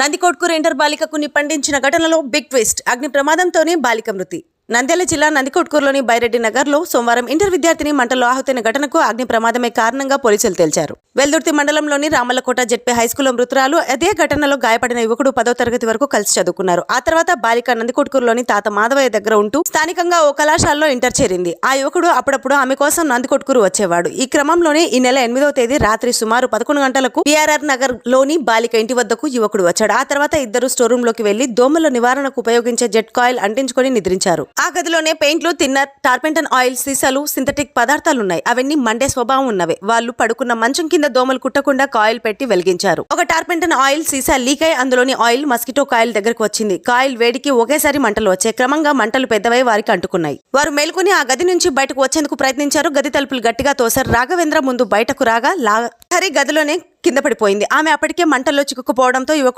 Nandikotkur inter బాలికకు పండించిన ఘటనలో big twist. అగ్ని ప్రమాదంతోనే బాలిక మృతి. నంద్యాల జిల్లా నందికొట్కూరులోని బైరెడ్డి నగర్లో సోమవారం ఇంటర్ విద్యార్థిని మంటల్లో ఆహుతైన ఘటనకు అగ్ని ప్రమాదమే కారణంగా పోలీసులు తేల్చారు. వెల్దుర్తి మండలంలోని రామలకోట జెడ్పీ హైస్కూల్లో మృతురాలు అదే ఘటనలో గాయపడిన యువకుడు పదో తరగతి వరకు కలిసి చదువుకున్నారు. ఆ తర్వాత బాలిక నందికొట్కూరులోని తాత మాధవయ్య దగ్గర ఉంటూ స్థానికంగా ఓ కళాశాలలో ఇంటర్ చేరింది. ఆ యువకుడు అప్పుడప్పుడు ఆమె కోసం నందికొట్కూరు వచ్చేవాడు. ఈ క్రమంలోనే ఈ నెల ఎనిమిదవ తేదీ రాత్రి సుమారు పదకొండు గంటలకు పిఆర్ఆర్ నగర్లోని బాలిక ఇంటి వద్దకు యువకుడు వచ్చాడు. ఆ తర్వాత ఇద్దరు స్టోర్ రూమ్లోకి వెళ్ళి దోమల నివారణకు ఉపయోగించే జెట్ కాయిల్ అంటించుకొని నిద్రించారు. ఆ గదిలోనే పెయింట్లు తిన్నర్ టార్పెంటన్ ఆయిల్ సీసాలు సింథటిక్ పదార్థాలు ఉన్నాయి అవన్నీ మండే స్వభావం ఉన్నవే. వాళ్ళు పడుకున్న మంచం కింద దోమలు కుట్టకుండా కాయిల్ పెట్టి వెలిగించారు. ఒక టార్పెంటన్ ఆయిల్ సీసా లీక్ అయి అందులోని ఆయిల్ మస్కిటో కాయిల్ దగ్గరకు వచ్చింది. కాయిల్ వేడికి ఒకేసారి మంటలు వచ్చాయి. క్రమంగా మంటలు పెద్దవై వారికి అంటుకున్నాయి. వారు మేల్కొని ఆ గది నుంచి బయటకు వచ్చేందుకు ప్రయత్నించారు. గది తలుపులు గట్టిగా తోసారు రాఘవేంద్ర ముందు బయటకు రాగా లా హరి గదిలోనే కింద పడిపోయింది. ఆమె అప్పటికే మంటల్లో చిక్కుకుపోవడంతో యువకుడు